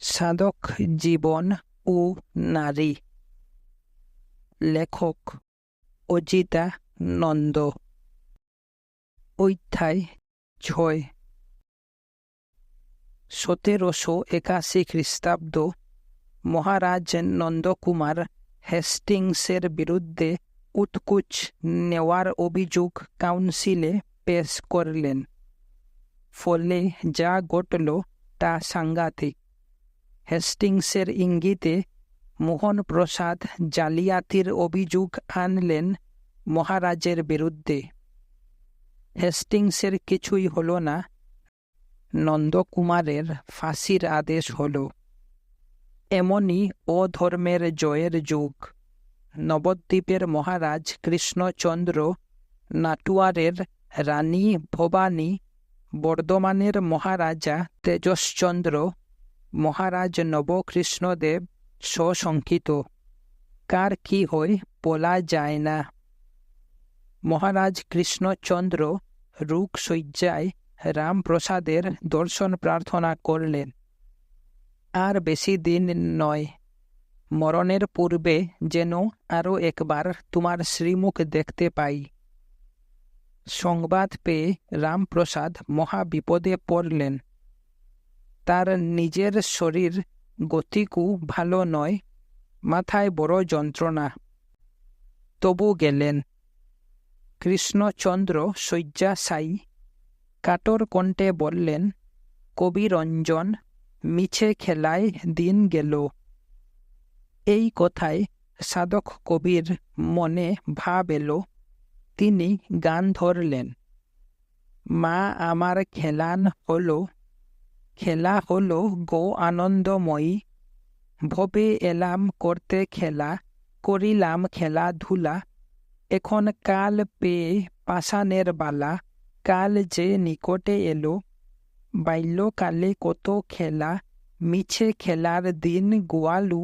সাধক জীবন ও নারী। লেখক অজিতা নন্দ। অধ্যায় ছয়। সতেরোশো একাশি খ্রিস্টাব্দ, মহারাজ নন্দকুমার হেস্টিংসের বিরুদ্ধে উৎকুচ নেওয়ার অভিযোগ কাউন্সিলে পেশ করলেন। ফলে যা ঘটল তা সাংঘাতিক। হেস্টিংসের ইঙ্গিতে মোহনপ্রসাদ জালিয়াতির অভিযোগ আনলেন মহারাজের বিরুদ্ধে। হেস্টিংসের কিছুই হল না, নন্দকুমারের ফাঁসির আদেশ হল। এমনই অধর্মের জয়ের যুগ। নবদ্বীপের মহারাজ কৃষ্ণচন্দ্র নাটুয়ারের রানী ভবানী, বর্ধমানের মহারাজা তেজশ্চন্দ্র মহারাজ নবকৃষ্ণদেব সশঙ্কিত কার কি হয় বলা যায় না। মহারাজ কৃষ্ণচন্দ্র রুক শয্যায় রামপ্রসাদের দর্শন প্রার্থনা করলেন। আর বেশি দিন নয়। মরণের পূর্বে যেন আরও একবার তোমার শ্রীমুখ দেখতে পাই। সংবাদ পেয়ে রামপ্রসাদ মহাবিপদে পড়লেন। তার নিজের শরীর গতিকু ভালো নয়, মাথায় বড় যন্ত্রণা। তবু গেলেন। কৃষ্ণচন্দ্র শয্যাশায়ী কাটর কণ্ঠে বললেন, কবিরঞ্জন, মিছে খেলায় দিন গেল। এই কথায় সাধক কবির মনে ভাব এলো। তিনি গান ধরলেন, মা, আমার খেলান হলো খেলা হলো গো আনন্দময়ী ভবে এলাম, করতে খেলা, করিলাম খেলাধুলা এখন কাল পেয়ে পাষাণের বালা, কাল যে নিকটে এলো। বাল্যকালে কত খেলা, মিছে খেলার দিন গোয়ালু।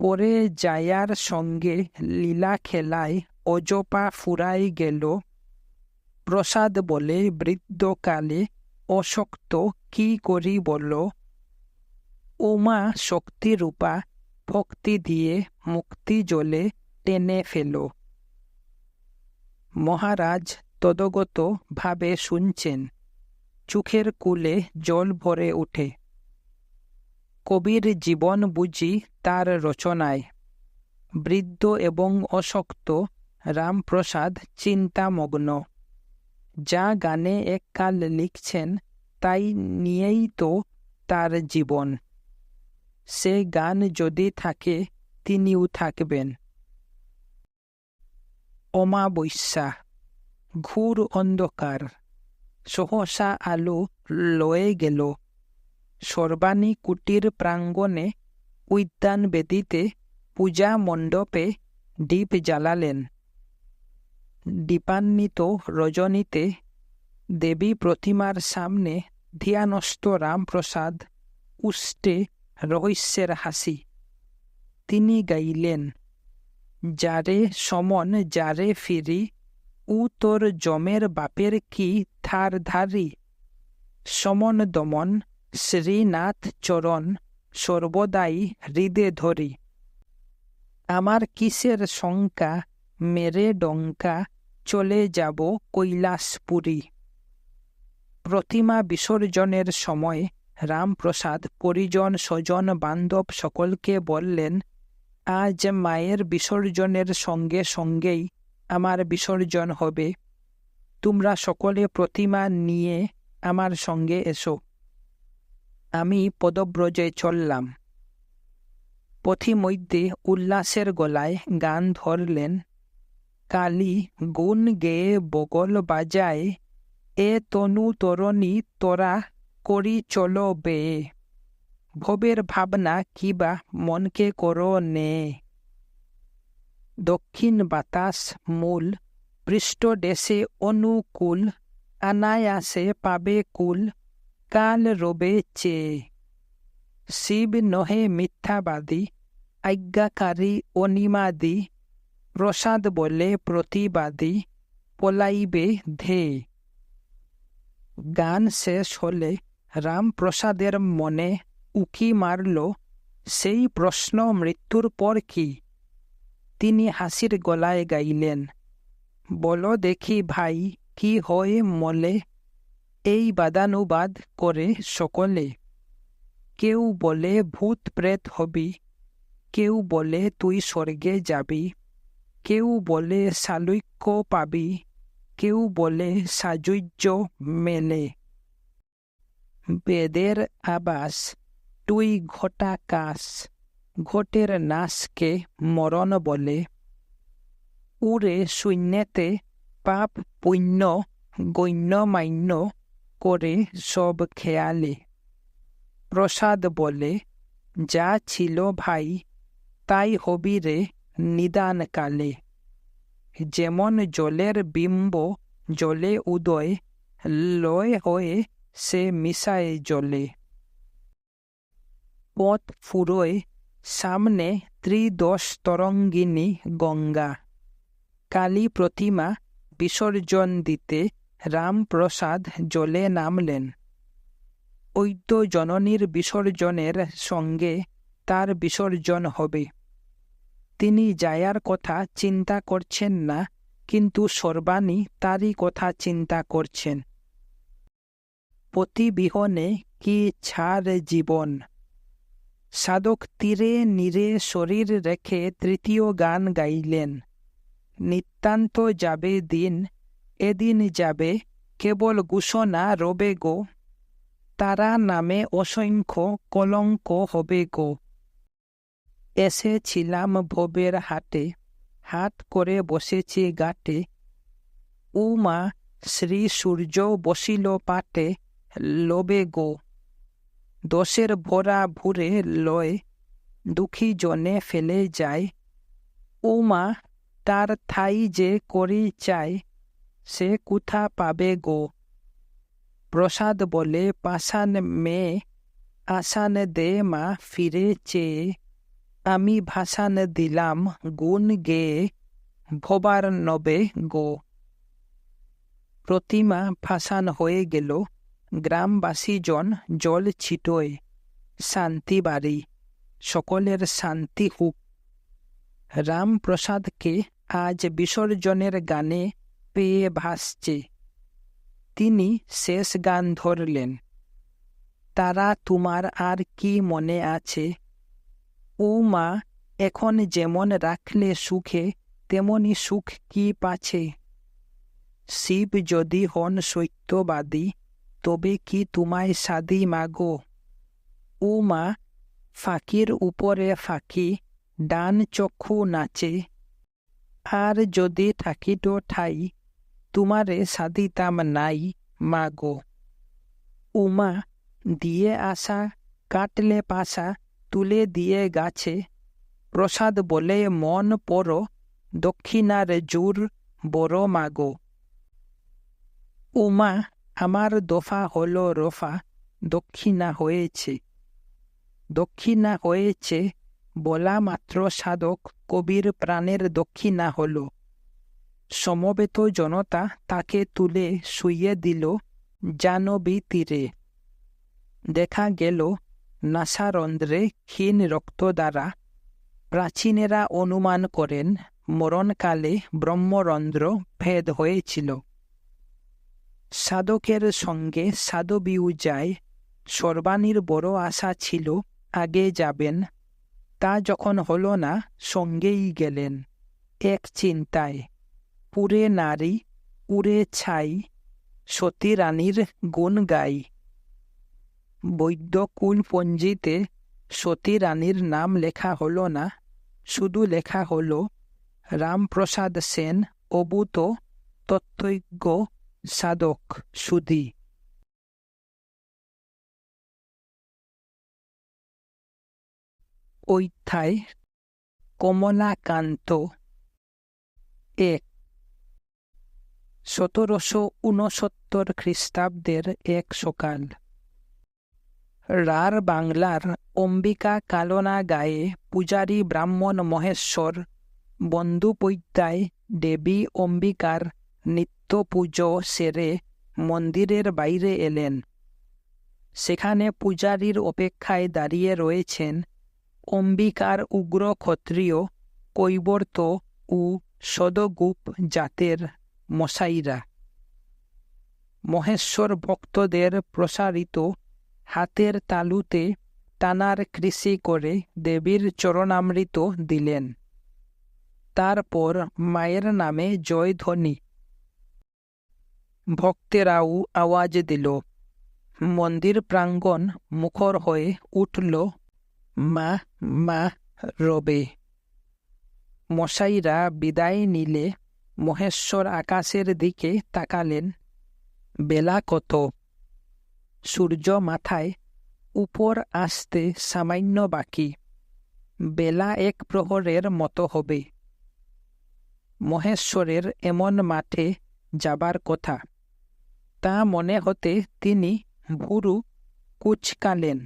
পরে জায়ার সঙ্গে লীলা খেলায় অজপা ফুরাই গেল। প্রসাদ বলে বৃদ্ধকালে অশক্ত কি করি বল? উমা শক্তিরূপা ভক্তি দিয়ে মুক্তি জলে টেনে ফেল। মহারাজ তদগত ভাবে শুনছেন, চোখের কুলে জল ভরে উঠে কবির জীবন বুঝি তার রচনায়, বৃদ্ধ এবং অশক্ত রামপ্রসাদ চিন্তামগ্ন। যা গানে এককাল লিখছেন তাই নিয়েই তো তার জীবন। সে গান যদি থাকে, তিনিও থাকবেন। অমাবস্যা, ঘুর অন্ধকার, সহসা আলো লয়ে গেল। সর্বাণী কুটির প্রাঙ্গণে উদ্যান বেদিতে পূজা মণ্ডপে দ্বীপ জ্বালালেন। দীপান্বিত রজনীতে দেবী প্রতিমার সামনে ধ্যানস্থ রামপ্রসাদ, উষ্টে রহস্যের হাসি। তিনি গাইলেন, যারে সমন যারে ফিরি, উ তোর জমের বাপের কি ধার ধারি? সমন দমন, শ্রীনাথ চরণ, সর্বদাই হৃদে ধরি। আমার কিসের শঙ্কা, মেরে ডঙ্কা, চলে যাব কৈলাসপুরী। প্রতিমা বিসর্জনের সময় রামপ্রসাদ পরিজন স্বজন বান্ধব সকলকে বললেন, আজ মায়ের বিসর্জনের সঙ্গে সঙ্গেই আমার বিসর্জন হবে। তোমরা সকলে প্রতিমা নিয়ে আমার সঙ্গে এসো। আমি পদব্রজে চললাম। পথিমধ্যে উল্লাসের গলায় গান ধরলেন। কালি গুণ গেয়ে বগল বাজায় এ তনু তরণী তোরা করি চল বে। ভবের ভাবনা কিবা মনকে করো নে। দক্ষিণ বাতাস মূল পৃষ্ঠদেশে অনুকূল আনায়াসে পাবে কুল, কাল রবে চে। শিব নহে মিথ্যাবাদী, আজ্ঞাকারী অনিমাদি, প্রসাদ বলে প্রতিবাদী, পলাইবে ধে। গান শেষ হলে রামপ্রসাদের মনে উকি মারল, সেই প্রশ্ন মৃত্যুর পর কি? তিনি হাসির গলায় গাইলেন, বলো দেখি ভাই, কি হয় মলে? এই বাদানুবাদ করে সকলে। কেউ বলে ভূত প্রেত হবি, কেউ বলে তুই স্বর্গে যাবি, কেউ বলে শালুক্য পাবি কেউ বলে সাজুজ্য মেলে বেদের আবাস তুই ঘটা কাশ ঘটের নাশকে মরণ বলে উড়ে শূন্যেতে পাপ পুণ্য গণ্যমান্য করে সব খেয়ালে প্রসাদ বলে যা ছিল ভাই তাই হবি রে নিদানকালে যেমন জলের বিম্ব, জলে উদয়, লয় হয়ে সে মিশায় জলে। পথ ফুরোয়, সামনে ত্রিদশ তরঙ্গিনী গঙ্গা। কালী প্রতিমা বিসর্জন দিতে রামপ্রসাদ জলে নামলেন। ঐদ্য জননীর বিসর্জনের সঙ্গে তার বিসর্জন হবে। তিনি জায়ার কথা চিন্তা করছেন না, কিন্তু সর্বাণী তারই কথা চিন্তা করছেন। পতিবিহনে কি ছাড় জীবন? সাধক তীরে নীরে শরীর রেখে তৃতীয় গান গাইলেন। নিতান্ত যাবে দিন, এদিন যাবে, কেবল ঘোষণা রবে গো। তারা নামে অসংখ্য কলঙ্ক হবে গো। এসেছিলাম ভবের হাটে। হাট করে বসেছি গাটে উমা শ্রী সূর্য বসিল পাটে, লোবে গো। দোষের ভরা ভুরে লয়, দুঃখী জনে ফেলে যায়। উমা, তার থাই যে করি চায়, সে কুথা পাবে গো? প্রসাদ বলে পাশান মেয়ে আসান দে মা ফিরে চেয়ে। আমি ভাসান দিলাম, গুণ গেয়ে ভবার নবে গো। প্রতিমা ভাসান হয়ে গেল গ্রামবাসীজন জল ছিটোয়, শান্তি বাড়ি, সকলের শান্তি হুক। রামপ্রসাদকে আজ বিসর্জনের গানে পেয়ে ভাসছে। তিনি শেষ গান ধরলেন। তারা তোমার আর কি মনে আছে? ও মা এখন যেমন রাখলে সুখে তেমনি সুখ কি পাছে শিব যদি হন সত্যবাদী তবে কি তোমায় সাদি মাগো ও মা ফাঁকির উপরে ফাঁকি ডান চক্ষু নাচে আর যদি থাকিত ঠাই তোমারে সাদিতাম নাই মাগো উমা দিয়ে আসা কাটলে পাশা তুলে দিয়ে গাছে। প্রসাদ বলে, মন পর দক্ষিণার জুর বড় মাগো। উমা, আমার দফা হল রফা, দক্ষিণা হয়েছে। দক্ষিণা হয়েছে বলা মাত্র সাধক, কবির প্রাণের দক্ষিণা হল। সমবেত জনতা তাকে তুলে শুইয়ে দিল জানবী তীরে দেখা গেল নাসারন্ধ্রে ক্ষীণ রক্ত দ্বারা প্রাচীনেরা অনুমান করেন, মরণকালে ব্রহ্মরন্ধ্র ভেদ হয়েছিল। সাধকের সঙ্গে সাধবীও যায় সর্বাণীর বড় আশা ছিল, আগে যাবেন, তা যখন হল না, সঙ্গেই গেলেন। এক চিন্তায়, পুরে নারী উড়ে ছাই, সতী রানীর গুণ গাই। বৈদ্যকুল পঞ্জিতে সতী রানীর নাম লেখা হল না? শুধু লেখা হল রামপ্রসাদ সেন, অবুত তত্ত্বজ্ঞ, সাধক, সুধী। অধ্যায়, কমলাকান্ত এক। সতেরোশো ঊনসত্তর খ্রিস্টাব্দের এক সকাল। রার বাংলার অম্বিকা কালনা গায়ে পূজারী ব্রাহ্মণ মহেশ্বর বন্দুপৈত্যায় দেবী অম্বিকার নিত্য পুজো সেরে মন্দিরের বাইরে এলেন। সেখানে পূজারীর অপেক্ষায় দাঁড়িয়ে রয়েছেন অম্বিকার উগ্র ক্ষত্রিয়, কৈবর্ত ও সদগুপ জাতের মশাইরা। মহেশ্বর ভক্তদের প্রসারিত হাতের তালুতে টানার কৃষি করে দেবীর চরণামৃত দিলেন। তারপর মায়ের নামে জয়ধ্বনি ভক্তেরাও আওয়াজ দিল। মন্দির প্রাঙ্গণ মুখর হয়ে উঠল। মা মা, রবে। মশাইরা বিদায় নিলে মহেশ্বর আকাশের দিকে তাকালেন। বেলা কত? সূর্য মাথায় উপর আসতে সামান্য বাকি। বেলা এক প্রহরের মতো হবে মহেশ্বরের এমন মাঠে যাবার কথা। তা মনে হতে তিনি ভুরু কুচকালেন।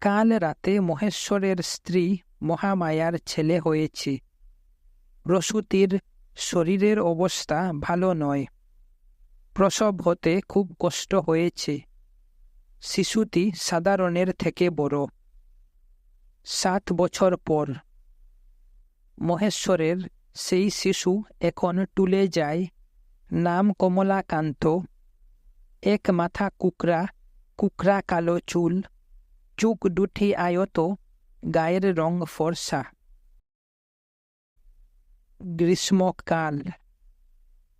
কাল রাতে মহেশ্বরের স্ত্রী মহামায়ার ছেলে হয়েছে। প্রসূতির শরীরের অবস্থা ভালো নয়। প্রসব হতে খুব কষ্ট হয়েছে। শিশুটি সাধারণের থেকে বড়। সাত বছর পর। মহেশ্বরের সেই শিশু এখন টুলে যায়, নাম কমলাকান্ত। এক মাথা কুকরা কুকরা কালো চুল, চুক দুটি আয়ত, গায়ের রং ফর্সা। গ্রীষ্মকাল।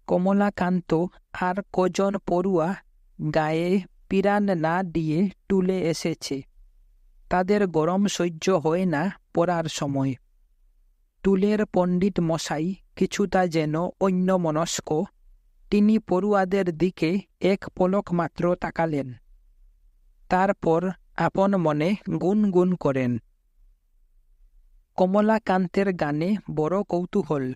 কমলাকান্ত আর কজন পড়ুয়া গায়ে পিরান না দিয়ে টুলে এসেছে। তাদের গরম সহ্য হয় না পড়ার সময়। টুলের পণ্ডিত মশাই কিছুটা যেন অন্য মনস্ক তিনি পড়ুয়াদের দিকে এক পলক মাত্র তাকালেন। তারপর আপন মনে গুনগুন করেন। কমলাকান্তের গানে বড় কৌতূহল।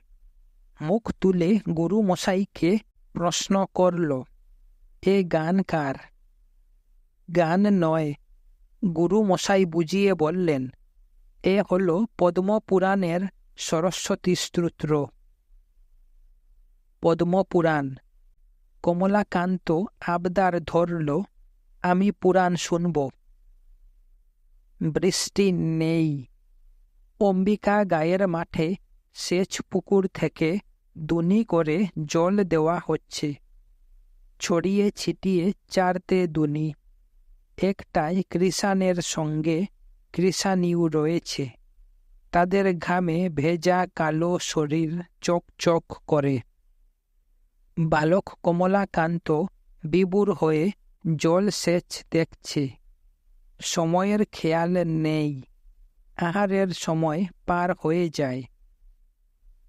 মুখ তুলে গুরু মশাইকে প্রশ্ন করল এ গান কার গান নয়। গুরু মশাই বুঝিয়ে বললেন, এ হল পদ্মপুরাণের সরস্বতী স্তোত্র। পদ্মপুরাণ, কমলাকান্ত আবদার ধরল, আমি পুরাণ শুনব। বৃষ্টি নেই। অম্বিকা গায়ের মাঠে সেচ পুকুর থেকে দুনি করে জল দেওয়া হচ্ছে। ছড়িয়ে ছিটিয়ে চারতে দুনি। একটাই কৃষাণের সঙ্গে কৃষাণীও রয়েছে। তাদের ঘামে ভেজা কালো শরীর চকচক করে। বালক কমলাকান্ত বিবুর হয়ে জল সেচ দেখছে। সময়ের খেয়াল নেই। আহারের সময় পার হয়ে যায়।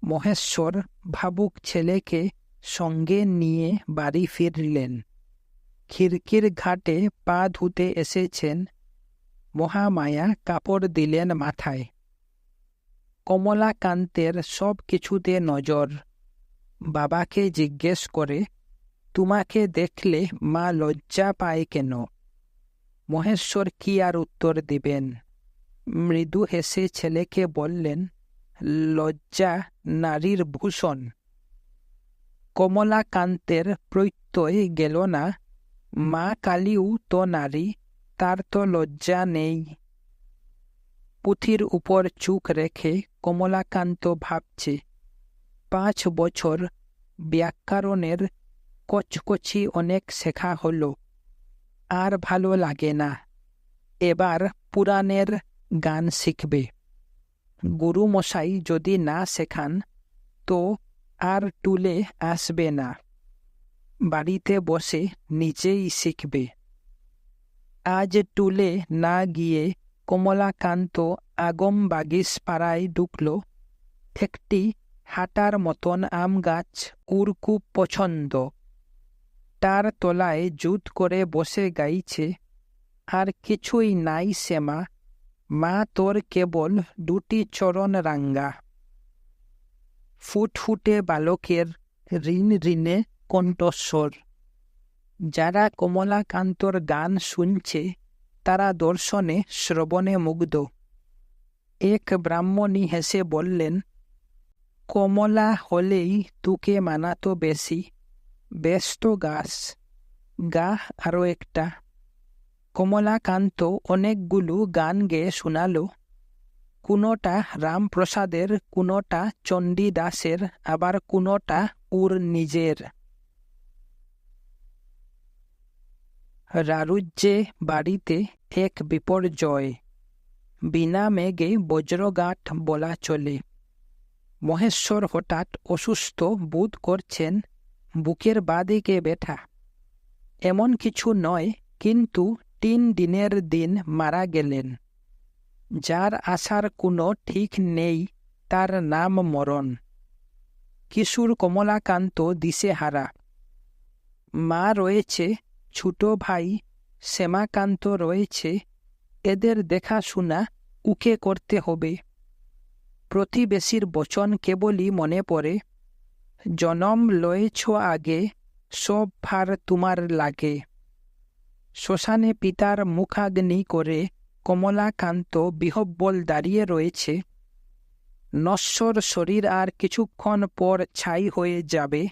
মহেশ্বর ভাবুক ছেলেকে সঙ্গে নিয়ে বাড়ি ফিরলেন। খিড়কির ঘাটে পা ধুতে এসেছেন। মহামায়া কাপড় দিলেন মাথায়। কমলাকান্তের সব কিছুতে নজর। বাবাকে জিজ্ঞেস করে, তোমাকে দেখলে মা লজ্জা পায় কেন? মহেশ্বর কি আর উত্তর দিবেন? মৃদু হেসে ছেলেকে বললেন লজ্জা নারীর ভূষণ। কমলাকান্তের প্রত্যয় গেল না। মা কালীও তো নারী, তার তো লজ্জা নেই। পুঁথির উপর চুক রেখে কমলাকান্ত ভাবছে, পাঁচ বছর ব্যাকরণের কচকচি অনেক শেখা হলো, আর ভালো লাগে না। এবার পুরাণের গান শিখবে। গুরুমশাই যদি না শেখান, তো আর টুলে আসবে না। বাড়িতে বসে নিজেই শিখবে। আজ টুলে না গিয়ে কমলাকান্ত আগম বাগিস পাড়ায় ঢুকল। একটি হাঁটার মতন আম গাছ উর খুব পছন্দ। তার তলায় জুত করে বসে গাইছে, আর কিছুই নাই শ্যামা। মা তোর কেবল দুটি চরণ রাঙ্গা ফুটফুটে বালকের ঋণ ঋণে কণ্ঠস্বর। যারা কমলাকান্তর গান শুনছে, তারা দর্শনে শ্রবণে মুগ্ধ। এক ব্রাহ্মণী হেসে বললেন, কমলা হলেই তুকে মানাতো বেশি। ব্যস্ত গাছ গা আরও একটা। কমলাকান্ত অনেকগুলো গান গেয়ে শোনালো। কোনোটা রামপ্রসাদের, কোনোটা চণ্ডীদাসের, আবার কোনোটা ওর নিজের। রারুজ্যে বাড়িতে এক বিপর্যয়। বিনা মেঘে বজ্রগাঠ বলা চলে। মহেশ্বর হঠাৎ অসুস্থ বোধ করছেন, বুকের বাদিকে বেঠা এমন কিছু নয়, কিন্তু তিন দিনের দিন মারা গেলেন। যার আসার কোনো ঠিক নেই, তার নাম মরণ। কিশোর কমলাকান্ত দিশেহারা। মা রয়েছে, ছোট ভাই শ্যামাকান্ত রয়েছে। এদের দেখাশোনা উকে করতে হবে। প্রতিবেশীর বচন কেবলই মনে পড়ে, জনম লয়েছ আগে, সব ভার তোমার লাগে। শ্মশানে পিতার মুখাগ্নি করে কমলাকান্ত বিহব্বল দাঁড়িয়ে রয়েছে। নশ্বর শরীর আর কিছুক্ষণ পর ছাই হয়ে যাবে,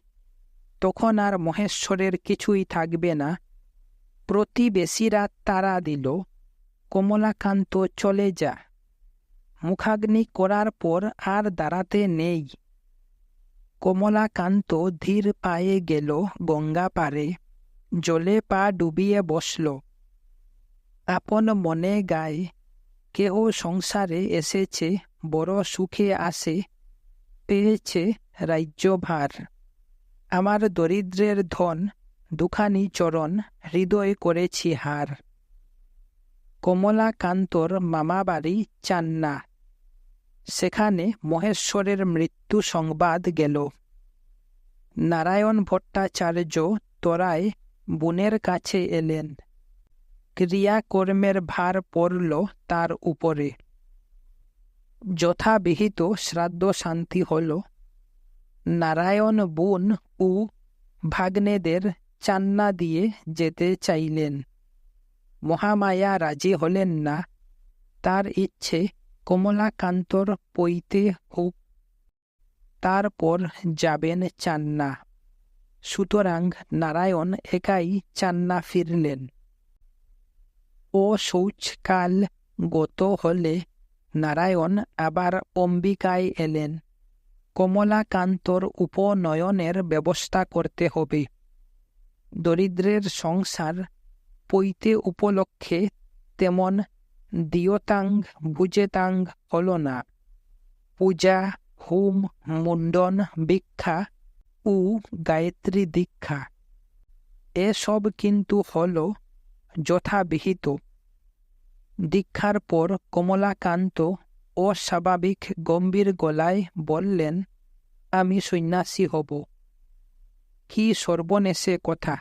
তখন আর মহেশ্বরের কিছুই থাকবে না। প্রতিবেশীরা তারা দিল, কমলাকান্ত, চলে যা। মুখাগ্নি করার পর আর দাঁড়াতে নেই। কমলাকান্ত ধীর পায়ে গেল গঙ্গা পারে। জলে পা ডুবিয়ে বসল। আপন মনে গায়ে কেহ সংসারে এসেছে, বড় সুখে আসে পেয়েছে রাজ্যভার। আমার দরিদ্রের ধন, দুখানি চরণ, হৃদয় করেছি হার। কমলাকান্তর মামাবাড়ি চান্না। সেখানে মহেশ্বরের মৃত্যু সংবাদ গেল। নারায়ণ ভট্টাচার্য তোরায় বোনের কাছে এলেন। ক্রিয়াকর্মের ভার পড়ল তার উপরে। যথাবিহিত শ্রাদ্ধ শান্তি হল। নারায়ণ বোন ও ভাগ্নেদের চান্না দিয়ে যেতে চাইলেন। মহামায়া রাজি হলেন না। তার ইচ্ছে কমলাকান্তর পইতে হোক। তারপর যাবেন চান্না। সুতরাং নারায়ণ একাই চান্না ফিরলেন ও শৌচকাল গত হলে নারায়ণ আবার অম্বিকায় এলেন। কমলাকান্তর উপনয়নের ব্যবস্থা করতে হবে। দরিদ্রের সংসার পৈতে উপলক্ষে তেমন দিয়তাং ভুজেতাং হল না। পূজা, হোম মুন্ডন ভিক্ষা ও গায়ত্রী দীক্ষা। এসব কিন্তু হল যথাবিহিত। দীক্ষার পর কমলাকান্ত অস্বাভাবিক গম্ভীর গলায় বললেন, আমি সন্ন্যাসী হব। কি সর্বনেশে কথা।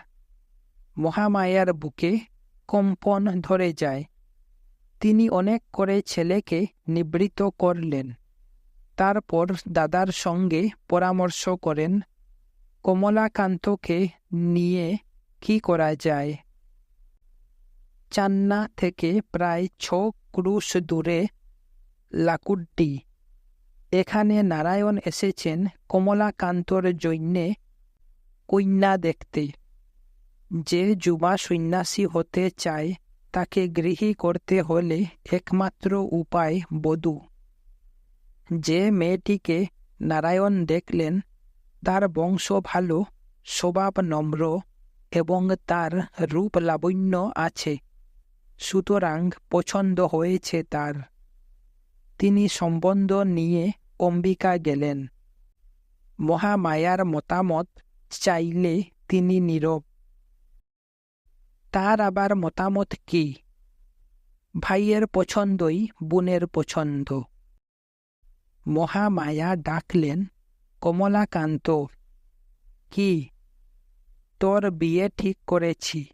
মহামায়ার বুকে কম্পন ধরে যায়। তিনি অনেক করে ছেলেকে নিবৃত করলেন। তারপর দাদার সঙ্গে পরামর্শ করেন কমলাকান্তকে নিয়ে কি করা যায় চান্না থেকে প্রায় ছ ক্রুশ দূরে লাকুড্ডি এখানে নারায়ণ এসেছেন কমলাকান্তর জন্যে কন্যা দেখতে যে যুবা সন্ন্যাসী হতে চায় তাকে গৃহী করতে হলে একমাত্র উপায় বধূ যে মেয়েটিকে নারায়ণ দেখলেন তার বংশ ভালো, স্বভাব নম্র এবং তার রূপ লাবণ্য আছে। সুতরাং পছন্দ হয়েছে তার। তিনি সম্বন্ধ নিয়ে অম্বিকা গেলেন। মহামায়ার মতামত চাইলে তিনি নীরব। তার আবার মতামত কি? ভাইয়ের পছন্দই বোনের পছন্দ। মহামায়া ডাকলেন কমলাকান্ত কি? তোর বিয়ে ঠিক করেছি।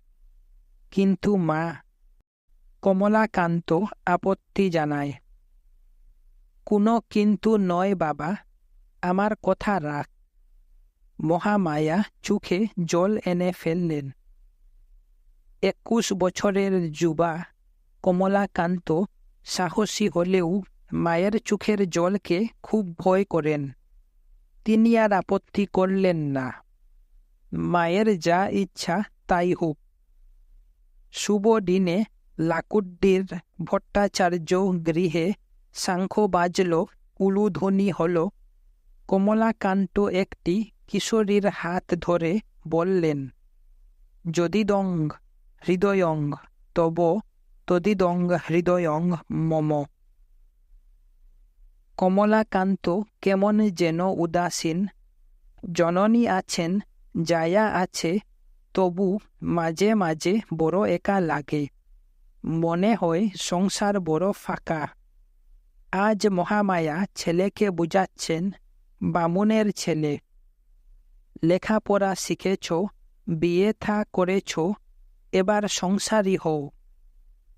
কিন্তু মা কমলাকান্ত আপত্তি জানায়। কোনো কিন্তু নয়, বাবা, আমার কথা রাখ। মহামায়া চোখে জল এনে ফেললেন। একুশ বছরের যুবা কমলাকান্ত সাহসী হলেও মায়ের চোখের জলকে খুব ভয় করেন। তিনি আর আপত্তি করলেন না। মায়ের যা ইচ্ছা তাই হোক। শুভ দিনে লাকুড্ডির ভট্টাচার্য গৃহে শঙ্খ বাজল উলুধ্বনি হল। কমলাকান্ত একটি কিশোরীর হাত ধরে বললেন যদিদং হৃদয়ং তব তদিদং হৃদয়ং মম। কমলাকান্ত কেমন যেন উদাসীন। জননী আছেন, জায়া আছে, তবু মাঝে মাঝে বড় একা লাগে। মনে হয় সংসার বড় ফাঁকা। আজ মহামায়া ছেলেকে বুঝাচ্ছেন, বামুনের ছেলে। লেখাপড়া শিখেছ, বিয়ে থা করেছ, এবার সংসারী হও।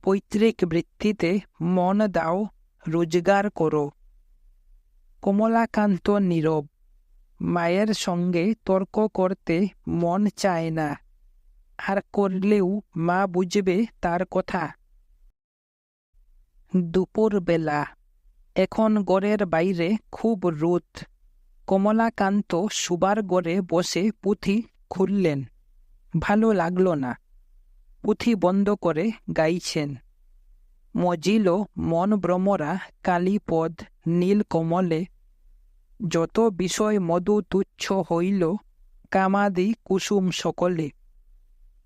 পৈতৃক বৃত্তিতে মন দাও, রোজগার করো। কমলাকান্ত নীরব। মায়ের সঙ্গে তর্ক করতে মন চায় না। আর করলেও মা বুঝবে তার কথা। দুপুরবেলা। এখন গড়ের বাইরে খুব রোদ। কমলাকান্ত সুবার গড়ে বসে পুঁথি খুললেন। ভালো লাগল না। পুঁথি বন্ধ করে গাইছেন। মজিল মন ভ্রমরা কালীপদ নীল কমলে যত বিষয় মধু তুচ্ছ হইল, কামাদি, কুসুম সকলে।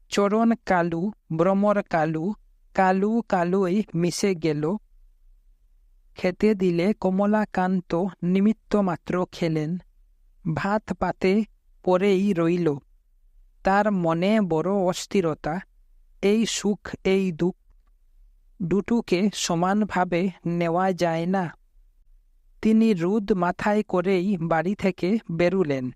চরণ কালু ভ্রমর কালু কালু কালুই মিশে গেল। খেতে দিলে কমলাকান্ত নিমিত্ত মাত্র খেলেন। ভাত পাতে পরেই রইল। তার মনে বড় অস্থিরতা, এই সুখ, এই দুঃখ। দুটুকে সমানভাবে নেওয়া যায় না। তিনি রুদ মাথায় করেই বাড়ি থেকে বেরুলেন।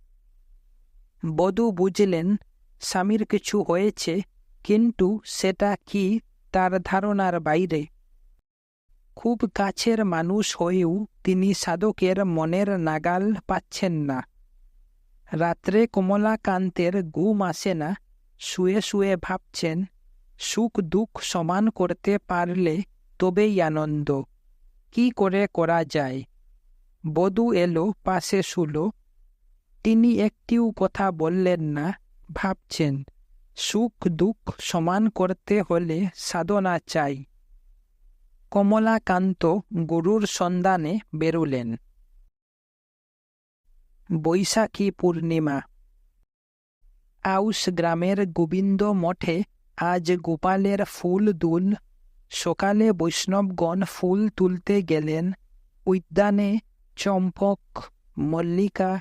বধূ বুঝলেন, স্বামীর কিছু হয়েছে, কিন্তু সেটা কি তার ধারণার বাইরে। খুব কাছের মানুষ হয়েও তিনি সাধকের মনের নাগাল পাচ্ছেন না। রাত্রে কমলাকান্তের ঘুম আসে না, শুয়ে শুয়ে ভাবছেন, সুখ দুঃখ সমান করতে পারলে তবেই আনন্দ। কি করে করা যায়? বধূ এলো, পাশে শুলো। তিনি একটিও কথা বললেন না, ভাবছেন, সুখ দুঃখ সমান করতে হলে সাধনা চাই। কমলাকান্ত গুরুর সন্ধানে বেরুলেন। বৈশাখী পূর্ণিমা। আউস গ্রামের গোবিন্দ মঠে আজ গোপালের ফুল দুল। সকালে বৈষ্ণবগণ ফুল তুলতে গেলেন। উদ্যানে চম্পক, মল্লিকা,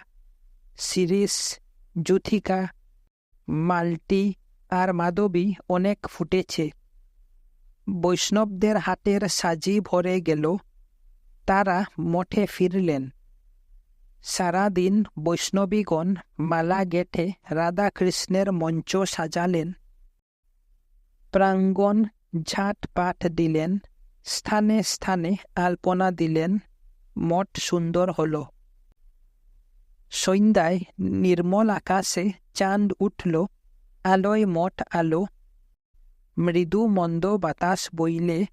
শিরিষ জুথিকা মাল্টি আর মাধবী অনেক ফুটেছে। বৈষ্ণবদের হাতের সাজি ভরে গেল, তারা মঠে ফিরলেন। সারাদিন বৈষ্ণবীগণ মালা গেঠে রাধাকৃষ্ণের মঞ্চ সাজালেন। প্রাঙ্গণ ঝাটপাট দিলেন, স্থানে স্থানে আলপনা দিলেন মঠ সুন্দর হল। সন্ধ্যায় নির্মল আকাশে চাঁদ উঠল, আলোয় মঠ আলো। মৃদু মন্দ বাতাস বইলে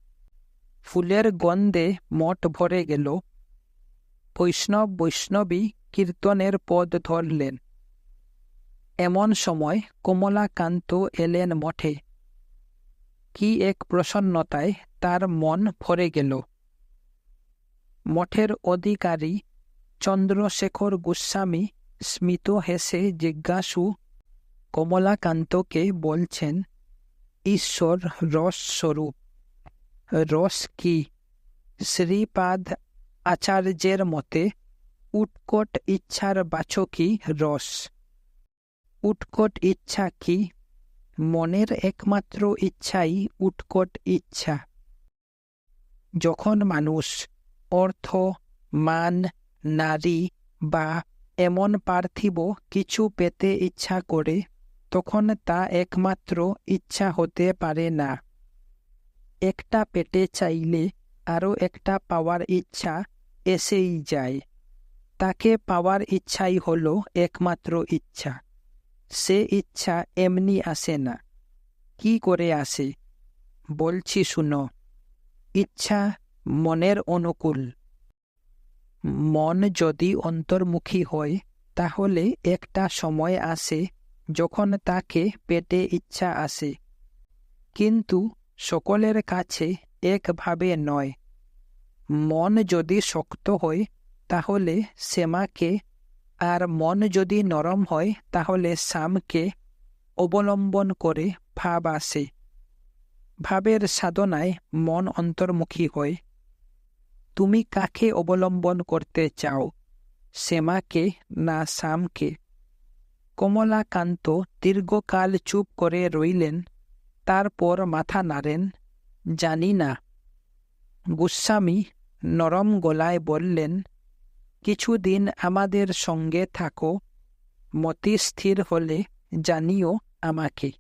ফুলের গন্ধে মঠ ভরে গেল। বৈষ্ণব বৈষ্ণবী কীর্তনের পদ ধরলেন। এমন সময় কমলাকান্ত এলেন মঠে। কি এক প্রসন্নতায় তার মন ভরে গেল। মঠের অধিকারী চন্দ্রশেখর গোস্বামী স্মিত হেসে জিজ্ঞাসু, কমলাকান্তকে বলছেন, ঈশ্বর রসস্বরূপ রস কি? শ্রীপাদ আচার্যের মতে, উৎকট ইচ্ছার বাচকই রস? উৎকট ইচ্ছা কি? মনের একমাত্র ইচ্ছাই উৎকট ইচ্ছা। যখন মানুষ অর্থ, মান, নারী বা এমন পার্থিব কিছু পেতে ইচ্ছা করে, তখন তা একমাত্র ইচ্ছা হতে পারে না। একটা পেটে চাইলে আরও একটা পাওয়ার ইচ্ছা এসেই যায়। তাকে পাওয়ার ইচ্ছাই হলো একমাত্র ইচ্ছা। সে ইচ্ছা এমনি আসে না। কি করে আসে? বলছি শুনো, ইচ্ছা মনের অনুকূল। মন যদি অন্তর্মুখী হয়, তাহলে একটা সময় আসে যখন তাকে পেটে ইচ্ছা আসে। কিন্তু সকলের কাছে একভাবে নয়। মন যদি শক্ত হয়, তাহলে শ্যামাকে, আর মন যদি নরম হয়, তাহলে শ্যামকে অবলম্বন করে ভাব আসে। ভাবের সাধনায় মন অন্তর্মুখী হয়। তুমি কাকে অবলম্বন করতে চাও? শ্যামাকে না শ্যামকে কমলাকান্ত দীর্ঘকাল চুপ করে রইলেন, তারপর মাথা নাড়েন, জানি না। গোস্বামী নরম গলায় বললেন, কিছুদিন আমাদের সঙ্গে থাকো, মতি স্থির হলে জানিও আমাকে।